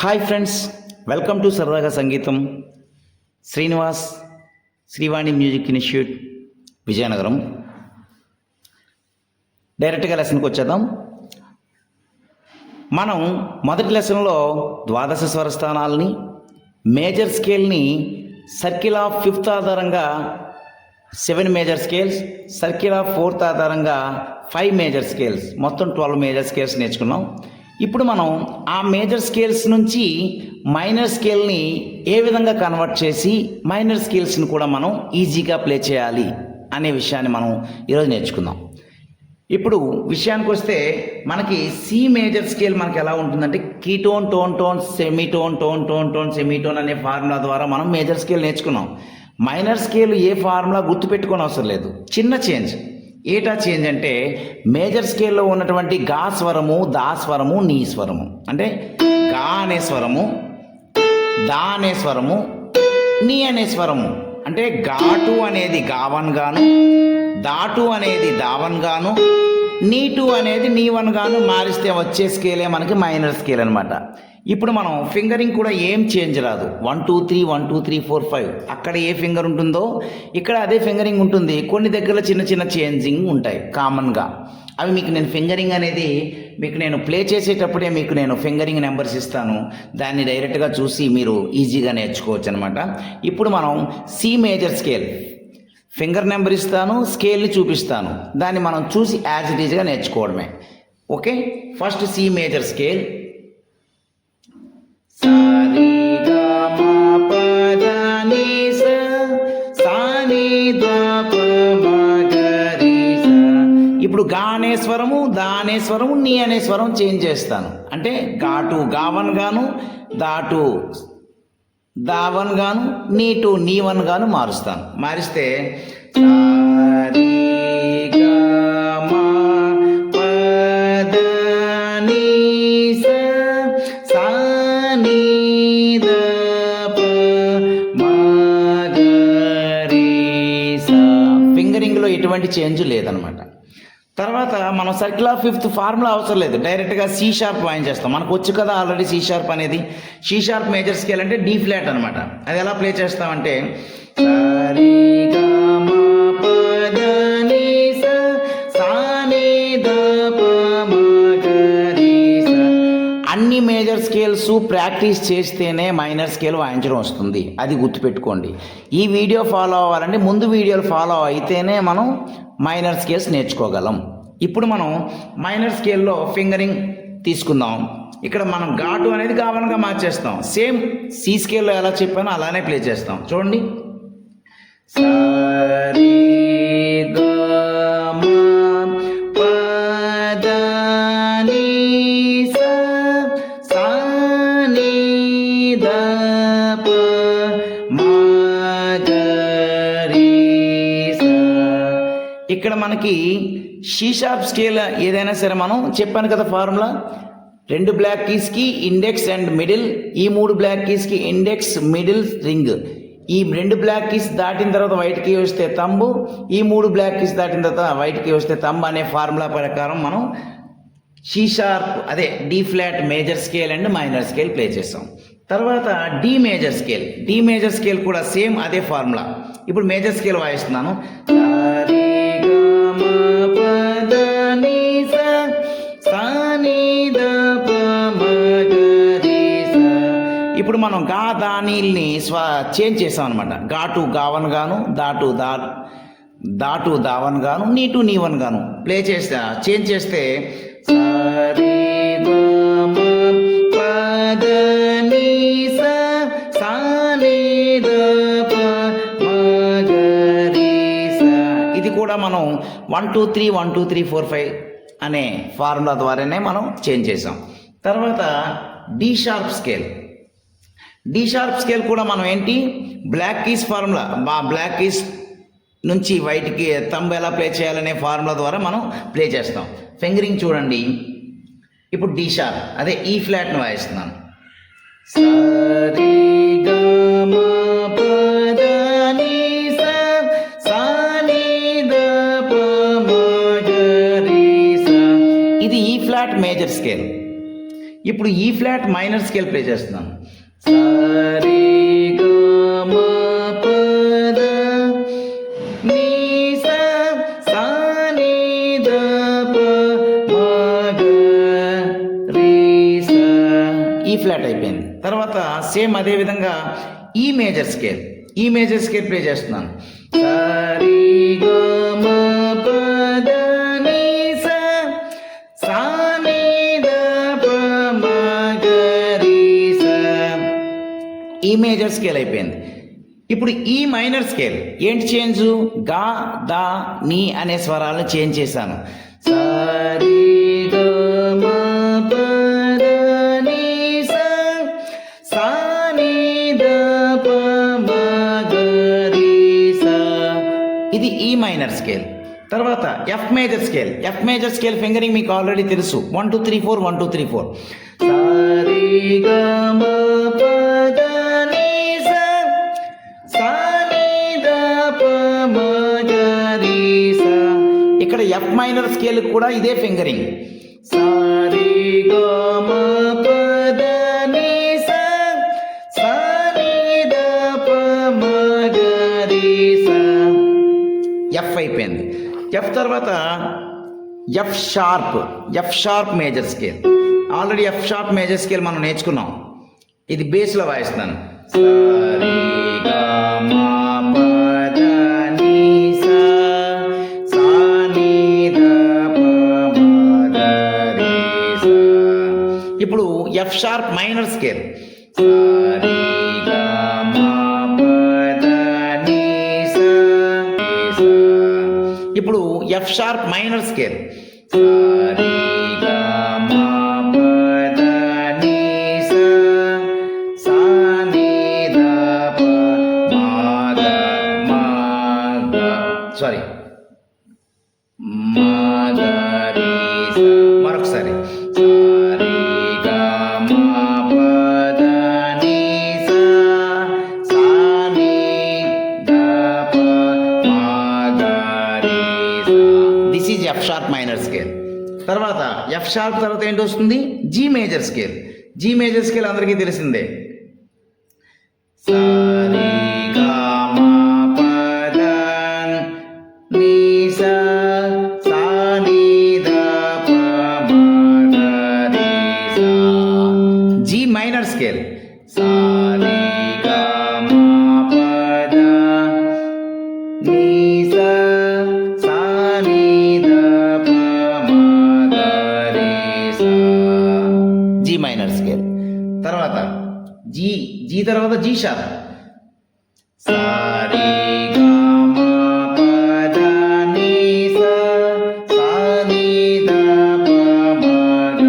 Hi friends welcome to సరదాగా సంగీతం Srinivas Srivani music institute Vizianagaram డైరెక్ట్గా లెసన్కి వచ్చేద్దాం. మనం మొదటి లెసన్లో ద్వాదశ స్వరస్థానాలని మేజర్ స్కేల్ని సర్కిల్ ఆఫ్ ఫిఫ్త్ ఆధారంగా seven major scales circle of fourth ఆధారంగా ఫైవ్ మేజర్ స్కేల్స్ మొత్తం ట్వెల్వ్ మేజర్ స్కేల్స్ నేర్చుకున్నాం. ఇప్పుడు మనం ఆ మేజర్ స్కేల్స్ నుంచి మైనర్ స్కేల్ని ఏ విధంగా కన్వర్ట్ చేసి మైనర్ స్కేల్స్ని కూడా మనం ఈజీగా ప్లే చేయాలి అనే విషయాన్ని మనం ఈరోజు నేర్చుకుందాం. ఇప్పుడు విషయానికి వస్తే మనకి సి మేజర్ స్కేల్ మనకి ఎలా ఉంటుందంటే key tone tone tone semitone tone tone tone semitone అనే ఫార్ములా ద్వారా మనం మేజర్ స్కేల్ నేర్చుకున్నాం. మైనర్ స్కేల్ ఏ ఫార్ములా గుర్తుపెట్టుకోని అవసరం లేదు. చిన్న చేంజ్. ఏటా చేంజ్ అంటే మేజర్ స్కేల్లో ఉన్నటువంటి గా స్వరము దా స్వరము నీ స్వరము. అంటే గా అనే స్వరము దా అనే స్వరము నీ అనే స్వరము. అంటే ఘాటు అనేది గావన్ గాను దాటు అనేది దావన్ గాను నీ టూ అనేది నీ వన్ గాను మారిస్తే వచ్చే స్కేలే మనకి మైనర్ స్కేల్ అనమాట ఇప్పుడు మనం ఫింగరింగ్ కూడా ఏం చేంజ్ రాదు. One two three one two three four five అక్కడ ఏ ఫింగర్ ఉంటుందో ఇక్కడ అదే ఫింగరింగ్ ఉంటుంది. కొన్ని దగ్గర చిన్న చిన్న చేంజింగ్ ఉంటాయి కామన్గా అవి మీకు నేను ఫింగరింగ్ అనేది మీకు నేను ప్లే చేసేటప్పుడే మీకు నేను ఫింగరింగ్ నెంబర్స్ ఇస్తాను. దాన్ని డైరెక్ట్గా చూసి మీరు ఈజీగా నేర్చుకోవచ్చు అనమాట ఇప్పుడు మనం C major scale finger number ఇస్తాను స్కేల్ని చూపిస్తాను. దాన్ని మనం చూసి యాజ్ ఇట్ ఈజ్గా నేర్చుకోవడమే. Okay? First C major scale ఇప్పుడు గా అనే స్వరము దా అనే స్వరము నీ అనే స్వరం చేంజ్ చేస్తాను. అంటే ఘాటు గావన్ గాను దాటు దావన్ గాను నీ టు నీవన్ గాను మారుస్తాను. మారిస్తే నీ స సా నీ ద ఫింగరింగ్లో ఎటువంటి చేంజ్ లేదనమాట. తర్వాత మనం సర్కిల్ ఆఫ్ ఫిఫ్త్ ఫార్ములా అవసరం లేదు. డైరెక్ట్గా సి షార్ప్ వాయిన్ చేస్తాం. మనకు వచ్చు కదా ఆల్రెడీ సి షార్ప్ అనేది. సి షార్ప్ మేజర్ స్కేల్ అంటే డి ఫ్లాట్ అనమాట అది ఎలా ప్లే చేస్తామంటే గ ద అన్ని మేజర్ స్కేల్స్ ప్రాక్టీస్ చేస్తేనే మైనర్ స్కేల్ వాయించడం వస్తుంది. అది గుర్తుపెట్టుకోండి. ఈ వీడియో ఫాలో అవ్వాలంటే ముందు వీడియోలు ఫాలో అయితేనే మనం మైనర్ స్కేల్స్ నేర్చుకోగలం. ఇప్పుడు మనం మైనర్ స్కేల్లో ఫింగరింగ్ తీసుకుందాం. ఇక్కడ మనం ఘాటు అనేది గావన్గా మార్చేస్తాం. సేమ్ సి స్కేల్లో ఎలా చెప్పానో అలానే ప్లే చేస్తాం. చూడండి. సరి ఇక్కడ మనకి షీషాప్ స్కేల్ ఏదైనా సరే మనం చెప్పాను కదా ఫార్ములా రెండు బ్లాక్ కీస్కి ఇండెక్స్ అండ్ మిడిల్ ఈ మూడు బ్లాక్ కీస్కి ఇండెక్స్ మిడిల్ రింగ్ ఈ రెండు బ్లాక్ కీస్ దాటిన తర్వాత వైట్ కీ వస్తే తంబు ఈ మూడు బ్లాక్ కీస్ దాటిన తర్వాత వైట్ కీ వస్తే తంబు అనే ఫార్ములా ప్రకారం మనం షీ షార్ప్ అదే D flat major scale and minor scale play చేస్తాం. తర్వాత D major scale D major scale కూడా సేమ్ అదే ఫార్ములా ఇప్పుడు మేజర్ స్కేల్ వాయిస్తున్నాను. మనం గా దానిల్ని స్వ చేంజ్ చేసాం అనమాట ఘాటు గావన్ గాను దాటు దా దాటు దావన్ గాను నీటు నీవన్ గాను. ప్లే చేస్తా చేంజ్ చేస్తే సరే ప ద ద ప ఇది కూడా మనం one two three one two three four five అనే ఫార్ములా ద్వారానే మనం చేంజ్ చేసాం తర్వాత D sharp scale. D sharp scale కూడా మనం ఏంటి? బ్లాక్ కీస్ ఫార్ములా మా బ్లాక్ కీస్ నుంచి వైట్కి తంబ్ ఎలా ప్లే చేయాలనే ఫార్ములా ద్వారా మనం ప్లే చేస్తాం. ఫింగరింగ్ చూడండి. ఇప్పుడు డి షార్ప్ అదే e ఈ ఫ్లాట్ను వాయిస్తున్నాను. సా ద స ఇది ఈ ఫ్లాట్ మేజర్ స్కేల్ ఇప్పుడు ఈ ఫ్లాట్ మైనర్ స్కేల్ ప్లే చేస్తున్నాను సా నీ ద ప ఈ ఫ్లాట్ అయిపోయింది. తర్వాత సేమ్ అదే విధంగా E major scale. E major scale play చేస్తున్నాను. సరి మేజర్ స్కేల్ అయిపోయింది ఇప్పుడు ఈ మైనర్ స్కేల్ ఏంటి చేంజ్గా దా నీ అనే స్వరాలను చేంజ్ చేశాను సరి ద స సా ద స ఇది ఈ మైనర్ స్కేల్ తర్వాత F major scale F major scale fingering మీకు ఆల్రెడీ తెలుసు one two three four one two three four F minor scale కూడా ఇదే ఫింగరింగ్ సారీ ఎఫ్ అయిపోయింది. ఎఫ్ తర్వాత F sharp F sharp major scale already F sharp major scale మనం నేర్చుకున్నాం. ఇది బేస్లో వాయిస్తున్నాను. ఎఫ్ షార్ప్ మైనర్ స్కేల్ ద స. ఇప్పుడు F sharp minor scale sorry మాదా ఎఫ్ షార్ప్ తర్వాత ఏంటి వస్తుంది? G major scale G major scale అందరికీ తెలిసిందే. సరి జీ తర్వాత జీ షార్ప్ సారీ గ మ ప ద ని స సా ని ద ప మ గ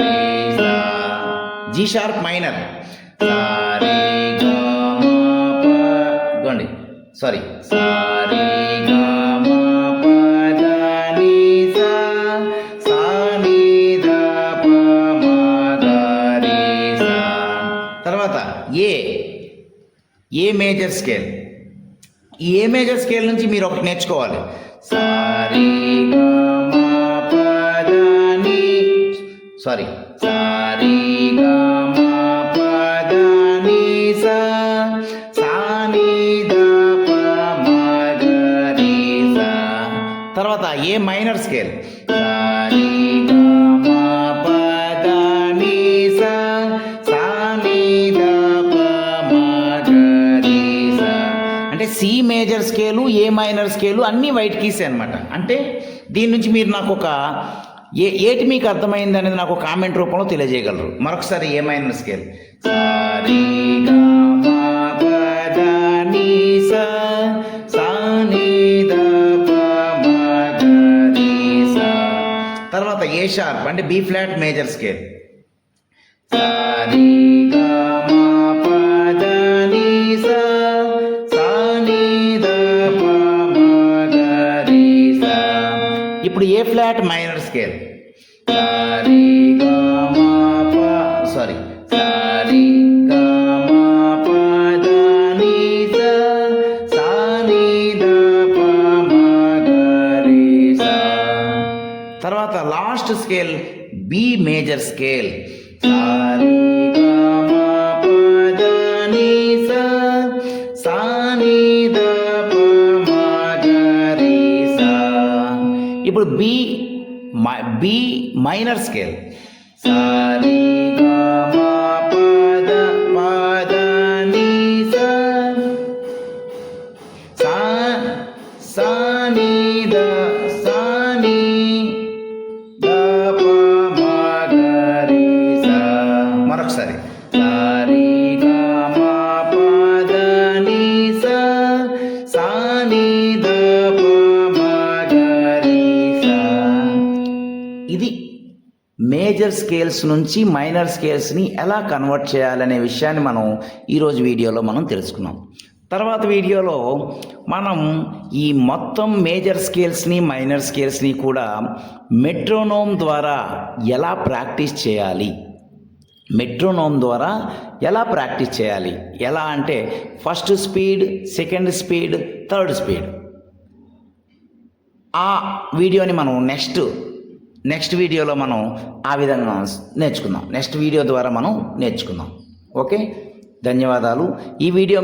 రి స. G sharp minor sorry sorry A major scale? ఈ ఏ మేజర్ స్కేల్ నుంచి మీరు ఒకటి నేర్చుకోవాలి. సారీ ని సారీ. సారీ సా. తర్వాత A minor scale? Major scale A minor scale అన్నీ వైట్ కీస్ అనమాట అంటే దీని నుంచి మీరు నాకు ఒక ఏ ఏటి మీకు అర్థమైంది అనేది నాకు కామెంట్ రూపంలో తెలియజేయగలరు. మరొకసారి ఏ మైనర్ స్కేల్ తర్వాత ఏ షార్ప్ అంటే B flat major scale sorry ఇప్పుడు A flat? Minor scale sorry sorry తర్వాత last scale B major scale sorry ఇప్పుడు B B minor scale sorry ఇది మేజర్ స్కేల్స్ నుంచి మైనర్ స్కేల్స్ని ఎలా కన్వర్ట్ చేయాలనే విషయాన్ని మనం ఈరోజు వీడియోలో మనం తెలుసుకున్నాం. తర్వాత వీడియోలో మనం ఈ మొత్తం మేజర్ స్కేల్స్ని మైనర్ స్కేల్స్ని కూడా మెట్రోనోమ్ ద్వారా ఎలా ప్రాక్టీస్ చేయాలి? మెట్రోనోమ్ ద్వారా ఎలా ప్రాక్టీస్ చేయాలి? ఎలా అంటే first speed second speed third speed. ఆ వీడియోని మనం నెక్స్ట్ నెక్స్ట్ వీడియోలో మనం ఆ విధంగా నేర్చుకుందాం. నెక్స్ట్ వీడియో ద్వారా మనం నేర్చుకుందాం. ఓకే ధన్యవాదాలు. ఈ వీడియో